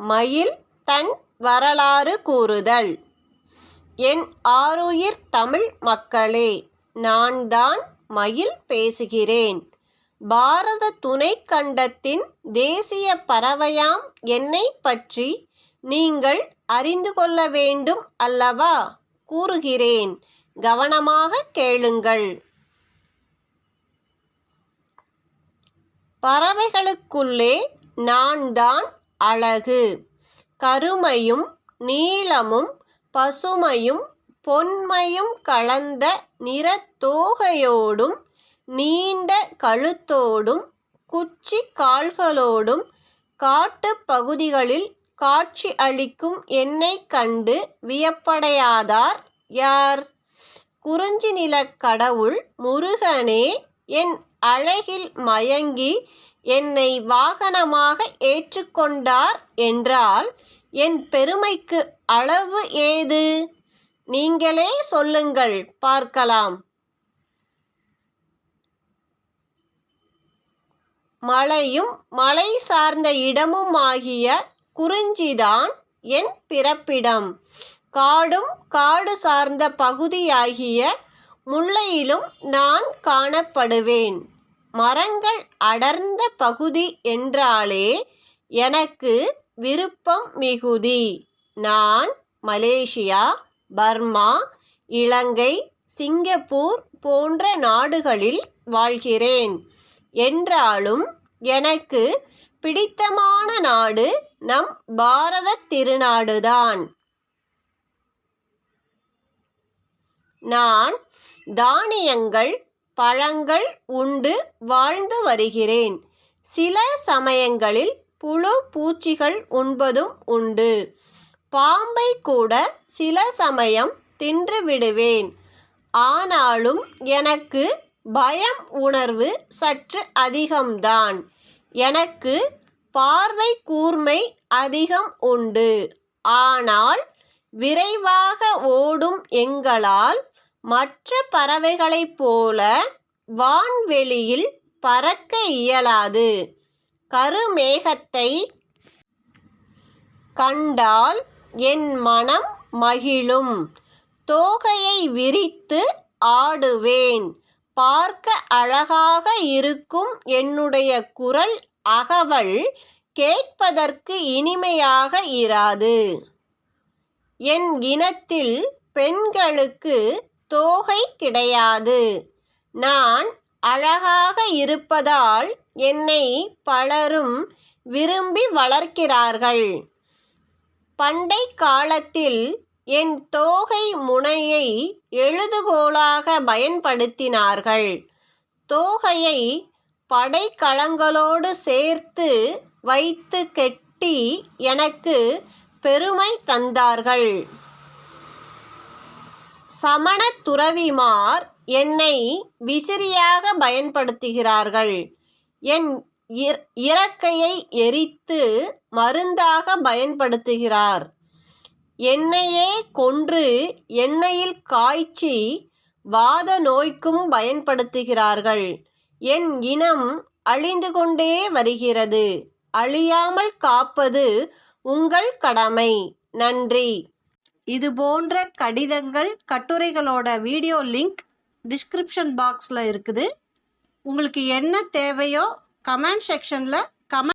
மயில் தன் வரலாறு கூறுதல். என் ஆருயிர் தமிழ் மக்களே நான் தான் மயில் பேசுகிறேன். பாரத துணைக் கண்டத்தின் தேசிய பறவையாம் என்னை பற்றி நீங்கள் அறிந்து கொள்ள வேண்டும் அல்லவா? கூறுகிறேன். கவனமாக கேளுங்கள். பறவைகளுக்குள்ளே நான் தான் அழகு. கருமையும் நீலமும் பசுமையும் பொன்மையும் கலந்த நிறத்தோகையோடும் நீண்ட கழுத்தோடும் குச்சி கால்களோடும் காட்டுப் பகுதிகளில் காட்சி அளிக்கும் என்னைக் கண்டு வியப்படையாதார் யார்? குறிஞ்சி நிலக் கடவுள் முருகனே என் அழகில் மயங்கி என்னை வாகனமாக ஏற்றுக்கொண்டார் என்றால் என் பெருமைக்கு அளவு ஏது? நீங்களே சொல்லுங்கள் பார்க்கலாம். மலையும் மலை சார்ந்த இடமுமாகிய குறிஞ்சிதான் என் பிறப்பிடம். காடும் காடு சார்ந்த பகுதியாகிய முல்லையிலும் நான் காணப்படுவேன். மரங்கள் அடர்ந்த பகுதி என்றாலே எனக்கு விருப்பம் மிகுதி. நான் மலேசியா பர்மா இலங்கை சிங்கப்பூர் போன்ற நாடுகளில் வாழ்கிறேன். என்றாலும் எனக்கு பிடித்தமான நாடு நம் பாரத திருநாடுதான். நான் தானியங்கள் பழங்கள் உண்டு வாழ்ந்து வருகிறேன். சில சமயங்களில் புழு பூச்சிகள் உண்பதும் உண்டு. பாம்பை கூட சில சமயம் தின்று விடுவேன். ஆனாலும் எனக்கு பயம் உணர்வு சற்று அதிகம்தான். எனக்கு பார்வை கூர்மை அதிகம் உண்டு. ஆனால் விரைவாக ஓடும் எங்களால் மற்ற பறவைகளைப் போல வான்வெளியில் பறக்க இயலாது. கருமேகத்தை கண்டால் என் மனம் மகிழும். தோகையை விரித்து ஆடுவேன். பார்க்க அழகாக இருக்கும் என்னுடைய குரல் அகவல் கேட்பதற்கு இனிமையாக இராது. என் இனத்தில் பெண்களுக்கு தோகை கிடையாது. நான் அழகாக இருப்பதால் என்னை பலரும் விரும்பி வளர்க்கிறார்கள். பண்டை காலத்தில் என் தோகை முனையை எழுதுகோலாக பயன்படுத்தினார்கள். தோகையை படைக்கலங்களோடு சேர்த்து வைத்து கெட்டி எனக்கு பெருமை தந்தார்கள். சமண துறவிமார் என்னை விசிறியாக பயன்படுத்துகிறார்கள். என் இறக்கையை எரித்து மருந்தாக பயன்படுத்துகிறார். என்னையே கொன்று எண்ணெயில் காய்ச்சி வாத நோய்க்கும் பயன்படுத்துகிறார்கள். என் இனம் அழிந்து கொண்டே வருகிறது. அழியாமல் காப்பது உங்கள் கடமை. நன்றி. இது போன்ற கடிதங்கள் கட்டுரைகளோட வீடியோ லிங்க் டிஸ்கிரிப்ஷன் பாக்ஸில் இருக்குது. உங்களுக்கு என்ன தேவையோ கமெண்ட் செக்ஷனில் கமெண்ட்